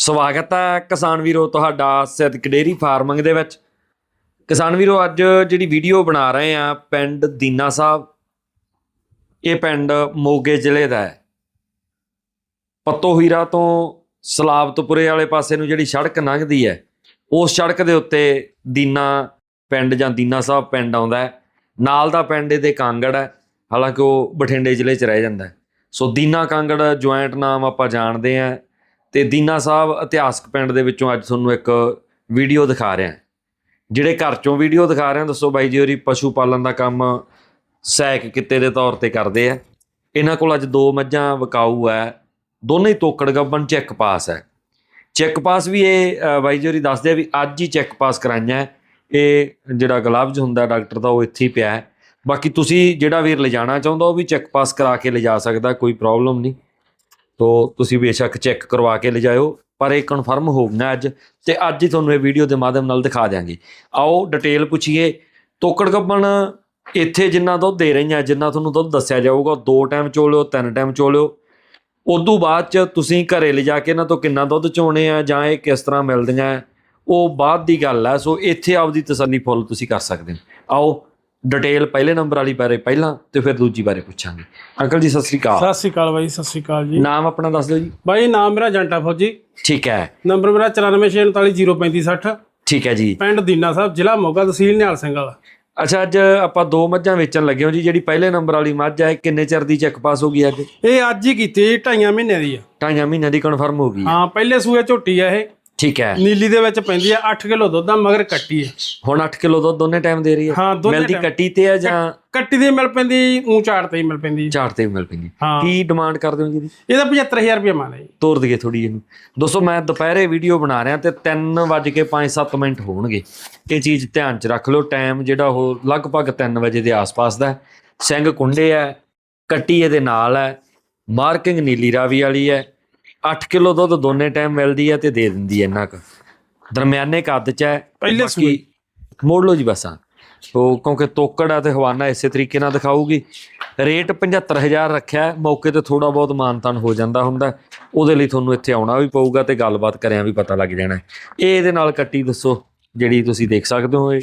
ਸਵਾਗਤ ਹੈ ਕਿਸਾਨ ਵੀਰੋ ਤੁਹਾਡਾ ਸਿੱਧਕ ਡੇਰੀ ਫਾਰਮਿੰਗ ਦੇ ਵਿੱਚ। ਕਿਸਾਨ ਵੀਰੋ, ਅੱਜ ਜਿਹੜੀ ਵੀਡੀਓ ਬਣਾ ਰਹੇ ਆ ਪਿੰਡ ਦੀਨਾ ਸਾਹਿਬ, ਇਹ ਪਿੰਡ ਮੋਗੇ ਜ਼ਿਲ੍ਹੇ ਦਾ ਹੈ। ਪੱਤੋ ਹੀਰਾ ਤੋਂ ਸਲਾਬਤਪੁਰੇ ਵਾਲੇ ਪਾਸੇ ਨੂੰ ਜਿਹੜੀ ਸੜਕ ਲੰਘਦੀ ਹੈ, ਉਸ ਸੜਕ ਦੇ ਉੱਤੇ ਦੀਨਾ ਪਿੰਡ ਜਾਂ ਦੀਨਾ ਸਾਹਿਬ ਪਿੰਡ ਆਉਂਦਾ ਹੈ। ਨਾਲ ਦਾ ਪਿੰਡ ਇਹਦੇ ਕਾਂਗੜ ਹੈ, ਹਾਲਾਂਕਿ ਉਹ ਬਠਿੰਡੇ ਜ਼ਿਲ੍ਹੇ 'ਚ ਰਹਿ ਜਾਂਦਾ ਸੋ ਦੀਨਾ ਕਾਂਗੜ ਜੁਆਇੰਟ ਨਾਮ ਆਪਾਂ ਜਾਣਦੇ ਹਾਂ। ਤੇ ਦੀਨਾ ਸਾਹਿਬ ਇਤਿਹਾਸਕ ਪਿੰਡ ਦੇ ਵਿੱਚੋਂ ਅੱਜ ਤੁਹਾਨੂੰ ਇੱਕ ਵੀਡੀਓ ਦਿਖਾ ਰਿਹਾ ਜਿਹੜੇ ਘਰ ਚੋਂ ਵੀਡੀਓ ਦਿਖਾ ਰਿਹਾ ਦੱਸੋ ਬਾਈ ਜੀ ਹੋਰੀ ਪਸ਼ੂ ਪਾਲਣ ਦਾ ਕੰਮ ਸਹਾਇਕ ਕਿੱਤੇ ਦੇ ਤੌਰ ਤੇ ਕਰਦੇ ਆ। ਇਹਨਾਂ ਕੋਲ ਅੱਜ ਦੋ ਮੱਝਾਂ ਵਕਾਊ ਹੈ, ਦੋਨੇ ਹੀ ਤੋਕੜ ਗੱਬਨ ਚੈੱਕ ਪਾਸ ਹੈ। ਚੈੱਕ ਪਾਸ ਵੀ ਇਹ ਬਾਈ ਜੀ ਹੋਰੀ ਦੱਸਦੇ ਆ ਵੀ ਅੱਜ ਹੀ ਚੈੱਕ ਪਾਸ ਕਰਾਈਆਂ ਇਹ ਜਿਹੜਾ ਗਲਵਜ਼ ਹੁੰਦਾ ਡਾਕਟਰ ਦਾ, ਉਹ ਇੱਥੇ ਹੀ ਪਿਆ ਹੈ। ਬਾਕੀ ਤੁਸੀਂ ਜਿਹੜਾ ਵੀਰ ਲਿਜਾਣਾ ਚਾਹੁੰਦਾ, ਉਹ ਵੀ ਚੈੱਕ ਪਾਸ ਕਰਾ ਕੇ ਲਿਜਾ ਸਕਦਾ, ਕੋਈ ਪ੍ਰੋਬਲਮ ਨਹੀਂ। ਤੋ ਤੁਸੀਂ ਬੇਸ਼ੱਕ ਚੈੱਕ ਕਰਵਾ ਕੇ ਲਿਜਾਇਓ, ਪਰ ਇਹ ਕਨਫਰਮ ਹੋਊਗਾ ਅੱਜ ਤੇ ਅੱਜ ਹੀ ਤੁਹਾਨੂੰ ਇਹ ਵੀਡੀਓ ਦੇ ਮਾਧਿਅਮ ਨਾਲ ਦਿਖਾ ਦਿਆਂਗੇ। ਆਓ ਡਿਟੇਲ ਪੁੱਛੀਏ। ਤੋਕੜ ਗੱਬਣ ਇੱਥੇ ਜਿੰਨਾ ਦੁੱਧ ਦੇ ਰਹੀਆਂ, ਜਿੰਨਾ ਤੁਹਾਨੂੰ ਦੁੱਧ ਦੱਸਿਆ ਜਾਊਗਾ, ਦੋ ਟਾਈਮ ਚੋਲਿਓ, ਤਿੰਨ ਟਾਈਮ ਚੋਲਿਓ। ਉਦੋਂ ਬਾਅਦ ਚ ਤੁਸੀਂ ਘਰੇ ਲਿਜਾ ਕੇ ਇਹਨਾਂ ਤੋਂ ਕਿੰਨਾ ਦੁੱਧ ਚੋਣੇ ਆ, ਜਾਂ ਇਹ ਕਿਸ ਤਰ੍ਹਾਂ ਮਿਲਦੀਆਂ, ਉਹ ਬਾਅਦ ਦੀ ਗੱਲ ਹੈ ਸੋ ਇੱਥੇ ਆਪਦੀ ਤਸੱਲੀ ਫੁੱਲ ਤੁਸੀਂ ਕਰ ਸਕਦੇ ਹੋ। ਆਓ ਡਿਟੇਲ ਪਹਿਲੇ ਨੰਬਰ ਵਾਲੀ ਬਾਰੇ ਪਹਿਲਾਂ ਤੇ ਫਿਰ ਦੂਜੀ ਬਾਰੇ ਪੁੱਛਾਂਗੇ। ਅੰਕਲ ਜੀ ਸਤਿ ਸ੍ਰੀ ਅਕਾਲ। ਸਤਿ ਸ਼੍ਰੀ ਅਕਾਲ ਬਾਈ ਸਤਿ ਸ਼੍ਰੀ ਅਕਾਲ ਜੀ। ਨਾਮ ਆਪਣਾ ਦੱਸ ਦਿਓ ਜੀ। ਬਾਈ ਨਾਮ ਮੇਰਾ ਜੰਟਾ ਫੌਜੀ। ਠੀਕ ਹੈ। ਨੰਬਰ ਮੇਰਾ 9469403560 ਠੀਕ ਹੈ ਜੀ। ਪਿੰਡ ਦੀਨਾ ਸਾਹਿਬ ਜ਼ਿਲ੍ਹਾ ਮੋਗਾ ਤਹਿਸੀਲ ਨਿਹਾਲ ਸਿੰਘ ਵਾਲਾ। ਅੱਛਾ ਅੱਜ ਆਪਾਂ ਦੋ ਮੱਝਾਂ ਵੇਚਣ ਲੱਗੇ ਹਾਂ ਜੀ ਜਿਹੜੀ ਪਹਿਲੇ ਨੰਬਰ ਵਾਲੀ ਮੱਝ ਹੈ ਕਿੰਨੇ ਚਿਰ ਦੀ ਚੈੱਕ ਪਾਸ ਹੋ ਗਈ ਅੱਜ? ਇਹ ਅੱਜ ਹੀ ਕੀਤੀ ਜੀ, ਢਾਈਆਂ ਮਹੀਨਿਆਂ ਦੀ ਆ। ਢਾਈਆਂ ਮਹੀਨਿਆਂ ਦੀ ਕਨਫਰਮ ਹੋ ਗਈ। ਹੈ। ਹਾਂ ਪਹਿਲੇ ਸੂਏ ਝੋਟੀ ਆ ਇਹ। ਠੀਕ ਹੈ। ਨੀਲੀ ਦੇ ਵਿੱਚ ਪੈਂਦੀ ਆ 8 ਕਿਲੋ ਦੁੱਧ ਆ ਮਗਰ ਕੱਟੀ ਹੈ। ਹੁਣ 8 ਕਿਲੋ ਦੁੱਧ ਦੋਨੇ ਟਾਈਮ ਦੇ ਰਹੀ ਹੈ। ਹਾਂ ਦੋਨੇ ਮਿਲਦੀ। ਕੱਟੀ ਤੇ ਹੈ ਜਾਂ ਕੱਟੀ ਦੀ ਮਿਲ ਪੈਂਦੀ ਉਂ ਝਾੜ ਤੇ ਹੀ ਮਿਲ ਪੈਂਦੀ। ਝਾੜ ਤੇ ਮਿਲ ਪੈਂਦੀ। ਹਾਂ। ਕੀ ਡਿਮਾਂਡ ਕਰਦੇ ਹੋ ਜੀ ਇਹਦੀ? ਇਹਦਾ 75000 ਰੁਪਏ ਮੰਨ ਜੀ। ਤੋਰ ਦਈਏ ਥੋੜੀ ਇਹਨੂੰ। ਦੋਸਤੋ ਮੈਂ ਦੁਪਹਿਰੇ ਵੀਡੀਓ ਬਣਾ ਰਿਹਾ ਤੇ 3:05-7 ਮਿੰਟ ਹੋਣਗੇ। ਇਹ ਚੀਜ਼ ਧਿਆਨ 'ਚ ਰੱਖ ਲਓ। ਟਾਈਮ ਜਿਹੜਾ ਉਹ ਲਗਭਗ 3 ਵਜੇ ਦੇ ਆਸ-ਪਾਸ ਦਾ ਹੈ। ਸਿੰਘ ਕੁੰਡੇ ਹੈ ਕੱਟੀ ਇਹਦੇ ਨਾਲ ਹੈ। ਮਾਰਕਿੰਗ ਨੀਲੀ ਰਾਵੀ ਵਾਲੀ ਹੈ। 8 ਕਿਲੋ ਦੁੱਧ ਦੋਨੇ ਟਾਈਮ ਮਿਲਦੀ ਹੈ ਤੇ ਦੇ ਦਿੰਦੀ ਹੈ ਇੰਨਾ ਕੁ। ਦਰਮਿਆਨੇ ਕੱਦ 'ਚ ਹੈ ਪਹਿਲੇ ਬਾਕੀ ਮੋੜ ਲਓ ਜੀ ਬਸਾਂ ਉਹ ਕਿਉਂਕਿ ਤੋਕੜ ਆ ਤੇ ਹਵਾਨਾ ਇਸੇ ਤਰੀਕੇ ਨਾਲ ਦਿਖਾਊਗੀ। ਰੇਟ 75000 ਰੱਖਿਆ ਮੌਕੇ ਤੇ ਥੋੜਾ ਬਹੁਤ ਮਾਨਤਾਨ ਹੋ ਜਾਂਦਾ ਹੁੰਦਾ। ਉਹਦੇ ਲਈ ਤੁਹਾਨੂੰ ਇੱਥੇ ਆਉਣਾ ਵੀ ਪਊਗਾ ਤੇ ਗੱਲਬਾਤ ਕਰਿਆ ਵੀ ਪਤਾ ਲੱਗ ਜਾਣਾ। ਇਹ ਇਹਦੇ ਨਾਲ ਕੱਟੀ ਦੱਸੋ ਜਿਹੜੀ ਤੁਸੀਂ ਦੇਖ ਸਕਦੇ ਹੋ ਇਹ।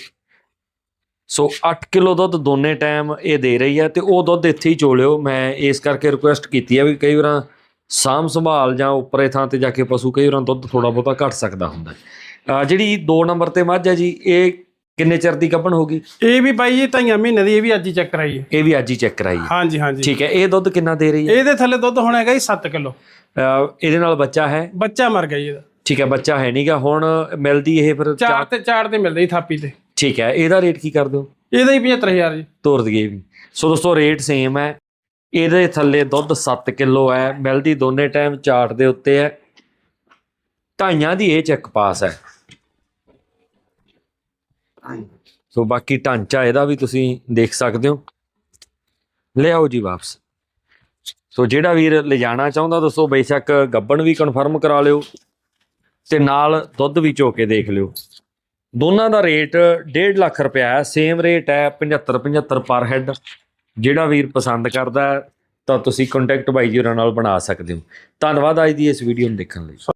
ਸੋ 8 ਕਿਲੋ ਦੁੱਧ ਦੋਨੇ ਟਾਈਮ ਇਹ ਦੇ ਰਹੀ ਹੈ ਤੇ ਉਹ ਦੁੱਧ ਇੱਥੇ ਹੀ ਚੋਲਿਓ। ਮੈਂ ਇਸ ਕਰਕੇ ਰਿਕੁਐਸਟ ਕੀਤੀ ਹੈ ਵੀ ਕਈ ਵਾਰਾਂ ਸਾਂਭ ਸੰਭਾਲ ਜਾਂ ਉੱਪਰੇ ਥਾਂ ਤੇ ਜਾ ਕੇ ਪਸ਼ੂ ਕਈ ਵਾਰਾਂ ਦੁੱਧ ਥੋੜਾ ਬਹੁਤਾ ਘਟ ਸਕਦਾ ਹੁੰਦਾ ਜਿਹੜੀ 2 ਨੰਬਰ ਤੇ ਮੱਝ ਹੈ ਜੀ ਇਹ ਕਿੰਨੇ ਚਿਰ ਦੀ ਗੱਭਣ ਹੋਗੀ ਇਹ ਵੀ ਬਾਈ ਜੀ ਢਾਈਆਂ ਮਹੀਨਿਆਂ ਦੀ ਇਹ ਵੀ ਅੱਜ ਹੀ ਚੈੱਕ ਕਰਾਈ ਹੈ। ਇਹ ਵੀ ਅੱਜ ਹੀ ਚੈੱਕ ਕਰਾਈ ਹੈ। ਹਾਂਜੀ ਹਾਂਜੀ। ਠੀਕ ਹੈ ਇਹ ਦੁੱਧ ਕਿੰਨਾ ਦੇ ਰਹੀ ਹੈ? ਇਹਦੇ ਥੱਲੇ ਦੁੱਧ ਹੁਣ ਹੈਗਾ ਜੀ 7 ਕਿਲੋ। ਇਹਦੇ ਨਾਲ ਬੱਚਾ ਹੈ? ਬੱਚਾ ਮਰ ਗਿਆ ਜੀ ਇਹਦਾ। ਠੀਕ ਹੈ ਬੱਚਾ ਹੈ ਨਹੀਂਗਾ ਹੁਣ ਮਿਲਦੀ ਇਹ ਫਿਰ ਚਾਰ ਤੇ ਚਾਰ ਤੇ ਮਿਲਦਾ ਥਾਪੀ ਤੇ। ਠੀਕ ਹੈ ਇਹਦਾ ਰੇਟ ਕੀ ਕਰ ਦਿਓ? ਇਹਦਾ ਹੀ 75000 ਜੀ। ਤੋਰ ਦਈਏ ਵੀ। ਸੋ ਦੋਸਤੋ ਰੇਟ ਸੇਮ ਹੈ। ਇਹਦੇ ਥੱਲੇ ਦੁੱਧ 7 ਕਿਲੋ ਹੈ, ਮਿਲਦੀ ਦੋਨੇ ਟਾਈਮ ਚਾਰਟ ਦੇ ਉੱਤੇ ਹੈ। ਢਾਈਆਂ ਦੀ ਇਹ ਚੈੱਕ ਪਾਸ ਹੈ। ਸੋ ਬਾਕੀ ਢਾਂਚਾ ਇਹਦਾ ਵੀ ਤੁਸੀਂ ਦੇਖ ਸਕਦੇ ਹੋ। ਲਿਆਓ ਜੀ ਵਾਪਸ। ਸੋ ਜਿਹੜਾ ਵੀਰ ਲਿਜਾਣਾ ਚਾਹੁੰਦਾ, ਦੱਸੋ ਬੇਸ਼ੱਕ ਗੱਬਣ ਵੀ ਕਨਫਰਮ ਕਰਾ ਲਿਓ ਤੇ ਨਾਲ ਦੁੱਧ ਵੀ ਚੋ ਕੇ ਦੇਖ ਲਿਓ। ਦੋਨਾਂ ਦਾ ਰੇਟ 1.5 ਲੱਖ ਰੁਪਇਆ ਹੈ ਸੇਮ ਰੇਟ ਹੈ 75 75 ਪਰ ਹੈਡ ਜਿਹੜਾ ਵੀਰ ਪਸੰਦ ਕਰਦਾ ਤਾਂ ਤੁਸੀਂ ਕੰਟੈਕਟ ਬਾਈ ਜੀ ਹੋਰਾਂ ਨਾਲ ਬਣਾ ਸਕਦੇ ਹੋ। ਧੰਨਵਾਦ ਅੱਜ ਦੀ ਇਸ ਵੀਡੀਓ ਨੂੰ ਦੇਖਣ ਲਈ।